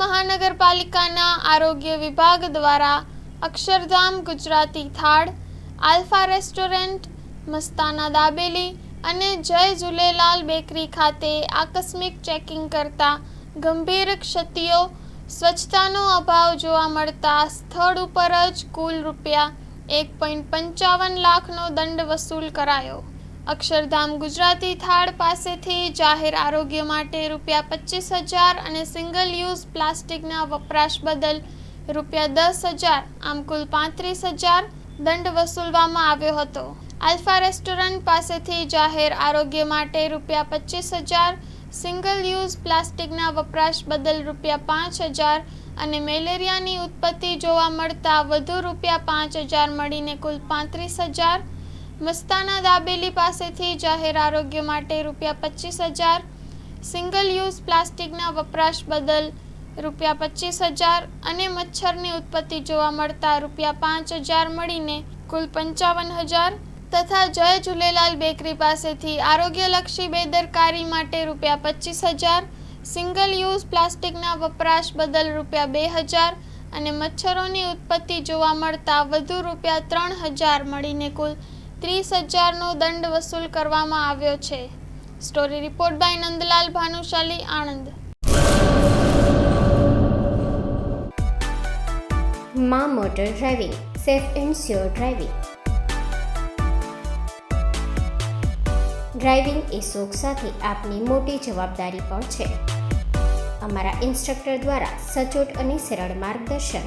મહાનગરપાલિકાના આરોગ્ય વિભાગ દ્વારા અક્ષરધામ ગુજરાતી થાળ, આલ્ફા રેસ્ટોરન્ટ, મસ્તાના દાબેલી અને જય ઝૂલેલાલ બેકરી ખાતે આકસ્મિક ચેકિંગ કરતા ગંભીર ક્ષતિઓ, સ્વચ્છતાનો અભાવ જોવા મળતા સ્થળ ઉપર જ કુલ રૂપિયા એક પોઈન્ટ પંચાવન લાખનો દંડ વસૂલ કરાયો. અક્ષરધામ ગુજરાતી થાળ પાસેથી જાહેર આરોગ્ય માટે રૂપિયા પચીસ હજાર અને સિંગલ યુઝ પ્લાસ્ટિકના વપરાશ બદલ રૂપિયા દસ હજાર, આમ કુલ પાંત્રીસ હજાર દંડ વસૂલવામાં આવ્યો હતો. આલ્ફા રેસ્ટોરન્ટ પાસેથી જાહેર આરોગ્ય માટે રૂપિયા પચીસ હજાર સિંગલ યુઝ પ્લાસ્ટિકના વપરાશ બદલ રૂપિયા પાંચ હજાર અને મેલેરિયાની ઉત્પત્તિ જોવા મળતા વધુ રૂપિયા પાંચ હજાર મળીને કુલ પાંત્રીસ હજાર મસ્તાના દાબેલી પાસેથી જાહેર આરોગ્ય માટે રૂપિયા પચીસ હજાર સિંગલ યુઝ પ્લાસ્ટિકના વપરાશ બદલ રૂપિયા પચીસ હજાર અને મચ્છરની ઉત્પત્તિ જોવા મળતા રૂપિયા પાંચ હજાર મળીને કુલ પંચાવન હજાર તથા જય ઝૂલેલાલ બેકરી પાસેથી આરોગ્યલક્ષી બેદરકારી માટે રૂપિયા પચીસ હજાર સિંગલ યુઝ પ્લાસ્ટિકના વપરાશ બદલ રૂપિયા બે હજાર અને મચ્છરોની ઉત્પત્તિ જોવા મળતા વધુ રૂપિયા ત્રણ હજાર મળીને કુલ ત્રીસ હજારનો દંડ વસૂલ કરવામાં આવ્યો છે. Story report by Nandlal Bhanushali, Anand. માં motor driving, safe and sure driving. Driving એ શોખ સાથે આપની મોટી જવાબદારી પણ છે. અમારા ઇન્સ્ટ્રક્ટર દ્વારા સચોટ અને સરળ માર્ગદર્શન.